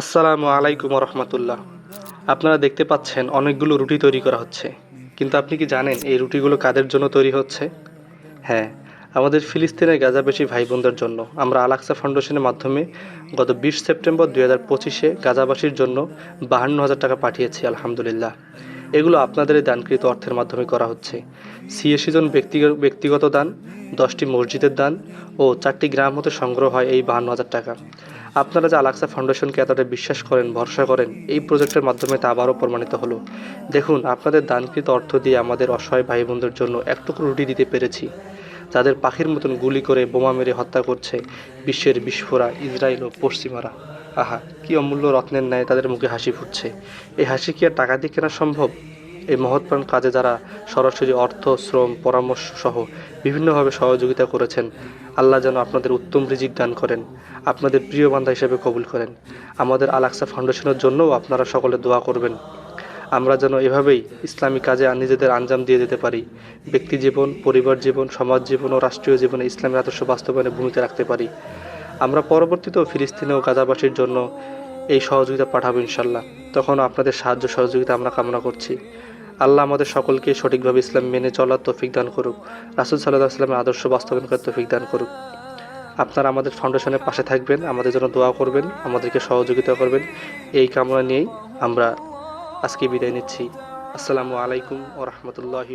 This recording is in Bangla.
আসসালামু আলাইকুম রহমতুল্লাহ আপনারা দেখতে পাচ্ছেন অনেকগুলো রুটি তৈরি করা হচ্ছে। কিন্তু আপনি কি জানেন এই রুটিগুলো কাদের জন্য তৈরি হচ্ছে? হ্যাঁ আমাদের ফিলিস্তিনের গাজাবাসী ভাই বোনদের জন্য। আমরা আলাক্সা ফাউন্ডেশনের মাধ্যমে গত বিশ সেপ্টেম্বর দুই হাজার পঁচিশে গাজাবাসীর জন্য বাহান্ন হাজার টাকা পাঠিয়েছি, আলহামদুলিল্লাহ। এগুলো আপনাদের দানকৃত অর্থের মাধ্যমে করা হচ্ছে। সিএসি জন ব্যক্তিগত ব্যক্তিগত দান, দশটি মসজিদের দান ও চারটি গ্রাম হতে সংগ্রহ হয় এই বাহান্ন হাজার টাকা। আপনারা যে আলাক্সা ফাউন্ডেশনকে এতটা বিশ্বাস করেন, ভরসা করেন, এই প্রজেক্টের মাধ্যমে তা আবারও প্রমাণিত হলো। দেখুন, আপনাদের দানকৃত অর্থ দিয়ে আমাদের অসহায় ভাই বোনদের জন্য একটুকু রুটি দিতে পেরেছি। যাদের পাখির মতন গুলি করে বোমা মেরে হত্যা করছে বিশ্বের বিস্ফোরা ইসরায়েল ও পশ্চিমারা। আহা, কি অমূল্য রত্নের ন্যায় তাদের মুখে হাসি ফুটছে। এই হাসি কি আর টাকা দিয়ে কেনা সম্ভব? এই মহৎপ্রাণ কাজে যারা সরাসরি অর্থ, শ্রম, পরামর্শ সহ বিভিন্নভাবে সহযোগিতা করেছেন, আল্লাহ যেন আপনাদের উত্তম রিজিক দান করেন, আপনাদের প্রিয় বান্ধা হিসেবে কবুল করেন। আমাদের আলাক্সা ফাউন্ডেশনের জন্যও আপনারা সকলে দোয়া করবেন। আমরা যেন এভাবেই ইসলামী কাজে নিজেদের আঞ্জাম দিয়ে যেতে পারি, ব্যক্তি জীবন, পরিবার জীবন, সমাজ জীবন ও রাষ্ট্রীয় জীবনে ইসলামের আদর্শ বাস্তবায়নে ভূমিকা রাখতে পারি। আমরা পরবর্তীতেও ফিলিস্তিনে ও গাজাবাসীর জন্য এই সহযোগিতা পাঠাবো ইনশাল্লাহ। তখন আপনাদের সাহায্য সহযোগিতা আমরা কামনা করছি। আল্লাহ আমাদের সকলকে সঠিকভাবে ইসলাম মেনে চলার তৌফিক দান করুক। রাসুল সাল্লাহ আসলামের আদর্শ বাস্তবায়ন করার তৌফিক দান করুক। আপনারা আমাদের ফাউন্ডেশনের পাশে থাকবেন, আমাদের জন্য দোয়া করবেন, আমাদেরকে সহযোগিতা করবেন। এই কামনা নিয়েই আমরা আজকে বিদায় নিচ্ছি। আসসালামু আলাইকুম ও রহমতুল্লাহি